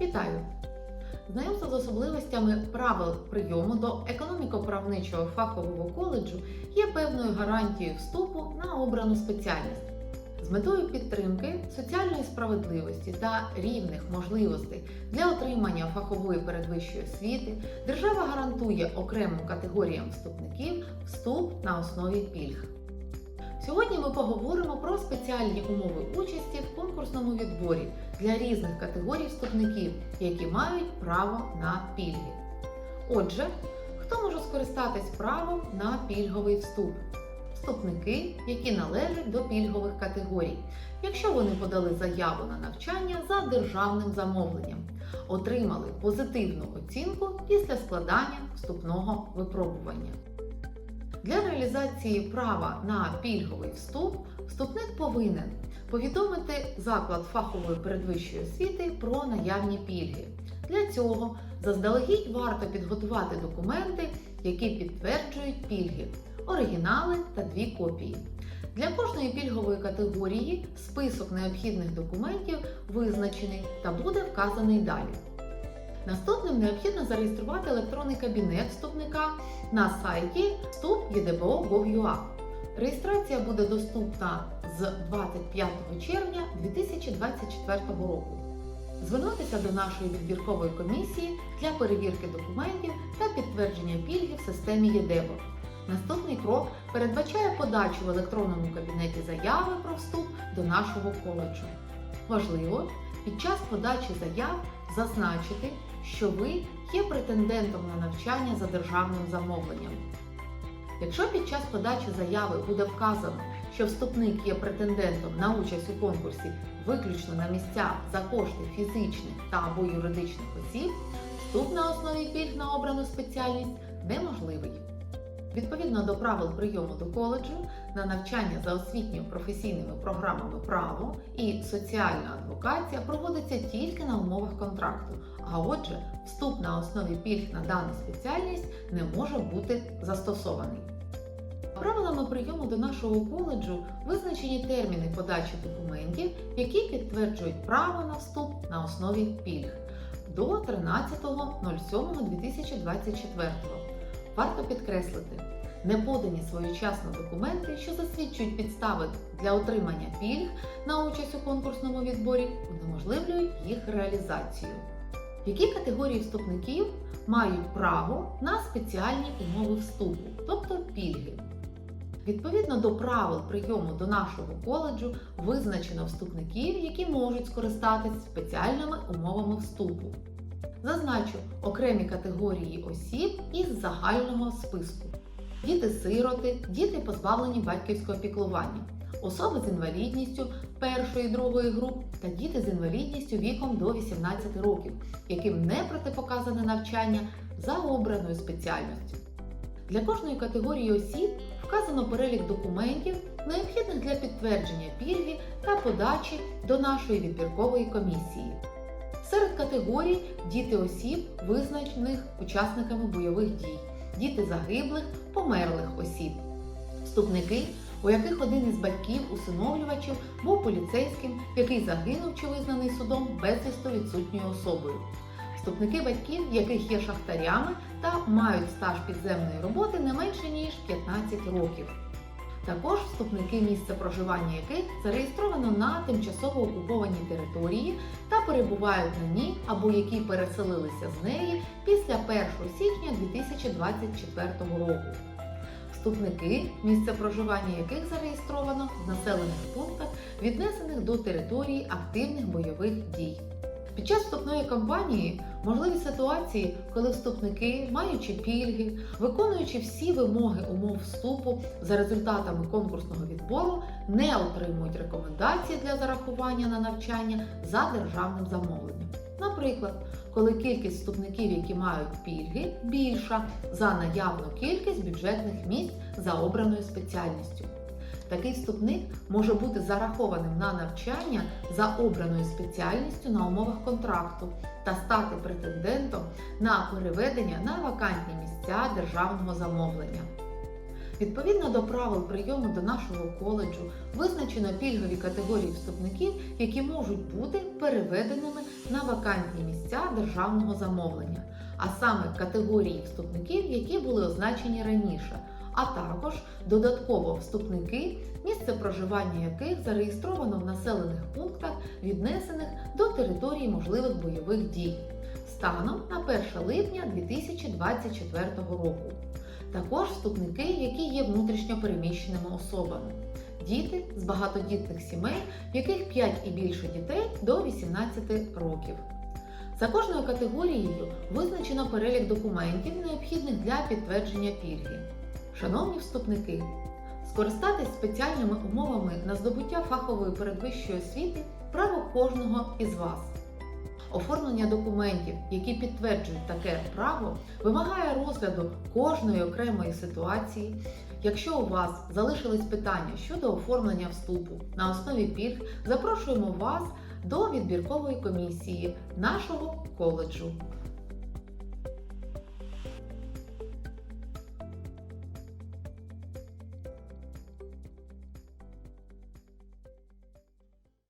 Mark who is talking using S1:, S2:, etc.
S1: Вітаю! Знайомство з особливостями правил прийому до економіко-правничого фахового коледжу є певною гарантією вступу на обрану спеціальність. З метою підтримки соціальної справедливості та рівних можливостей для отримання фахової передвищої освіти держава гарантує окремим категоріям вступників вступ на основі пільг. Сьогодні ми поговоримо про спеціальні умови участі в конкурсному відборі для різних категорій вступників, які мають право на пільги. Отже, хто може скористатись правом на пільговий вступ? Вступники, які належать до пільгових категорій, якщо вони подали заяву на навчання за державним замовленням, отримали позитивну оцінку після складання вступного випробування. Для реалізації права на пільговий вступ вступник повинен повідомити заклад фахової передвищої освіти про наявні пільги. Для цього заздалегідь варто підготувати документи, які підтверджують пільги, оригінали та дві копії. Для кожної пільгової категорії список необхідних документів визначений та буде вказаний далі. Наступним необхідно зареєструвати електронний кабінет вступника на сайті вступ.єдбо.gov.ua. Реєстрація буде доступна з 25 червня 2024 року. Звернутися до нашої відбіркової комісії для перевірки документів та підтвердження пільги в системі ЄДЕБО. Наступний крок передбачає подачу в електронному кабінеті заяви про вступ до нашого коледжу. Важливо під час подачі заяв зазначити, що ви є претендентом на навчання за державним замовленням. Якщо під час подачі заяви буде вказано, що вступник є претендентом на участь у конкурсі виключно на місця за кошти фізичних та або юридичних осіб, вступ на основі пільг на обрану спеціальність неможливий. Відповідно до правил прийому до коледжу на навчання за освітньо-професійними програмами право і соціальна адвокація проводиться тільки на умовах контракту, а отже, вступ на основі пільг на дану спеціальність не може бути застосований. Правилами прийому до нашого коледжу визначені терміни подачі документів, які підтверджують право на вступ на основі пільг до 13.07.2024. Варто підкреслити, неподані своєчасно документи, що засвідчують підстави для отримання пільг на участь у конкурсному відборі, унеможливлюють їх реалізацію. Які категорії вступників мають право на спеціальні умови вступу, тобто пільги? Відповідно до правил прийому до нашого коледжу визначено вступників, які можуть скористатись спеціальними умовами вступу. Зазначу окремі категорії осіб із загального списку: діти-сироти, діти позбавлені батьківського піклування, особи з інвалідністю першої і другої груп та діти з інвалідністю віком до 18 років, яким не протипоказане навчання за обраною спеціальністю. Для кожної категорії осіб вказано перелік документів, необхідних для підтвердження пільги та подачі до нашої відбіркової комісії. Серед категорій діти осіб, визначених учасниками бойових дій, діти загиблих, померлих осіб, вступники, у яких один із батьків усиновлювачів був поліцейським, який загинув чи визнаний судом безвісто відсутньою особою, вступники батьків, яких є шахтарями та мають стаж підземної роботи не менше ніж 15 років. Також вступники, місце проживання яких зареєстровано на тимчасово окупованій території та перебувають на ній або які переселилися з неї після 1 січня 2024 року. Вступники, місце проживання яких зареєстровано в населених пунктах, віднесених до території активних бойових дій. Під час вступної кампанії можливі ситуації, коли вступники, маючи пільги, виконуючи всі вимоги умов вступу за результатами конкурсного відбору, не отримують рекомендації для зарахування на навчання за державним замовленням. Наприклад, коли кількість вступників, які мають пільги, більша за наявну кількість бюджетних місць за обраною спеціальністю. Такий вступник може бути зарахованим на навчання за обраною спеціальністю на умовах контракту та стати претендентом на переведення на вакантні місця державного замовлення. Відповідно до правил прийому до нашого коледжу визначено пільгові категорії вступників, які можуть бути переведеними на вакантні місця державного замовлення, а саме категорії вступників, які були означені раніше, а також додатково вступники, місце проживання яких зареєстровано в населених пунктах, віднесених до території можливих бойових дій станом на 1 липня 2024 року. Також вступники, які є внутрішньо переміщеними особами, діти з багатодітних сімей, в яких 5 і більше дітей до 18 років. За кожною категорією визначено перелік документів, необхідних для підтвердження пільги. Шановні вступники, скористатись спеціальними умовами на здобуття фахової передвищої освіти право кожного із вас. Оформлення документів, які підтверджують таке право, вимагає розгляду кожної окремої ситуації. Якщо у вас залишились питання щодо оформлення вступу на основі пільг, запрошуємо вас до відбіркової комісії нашого коледжу.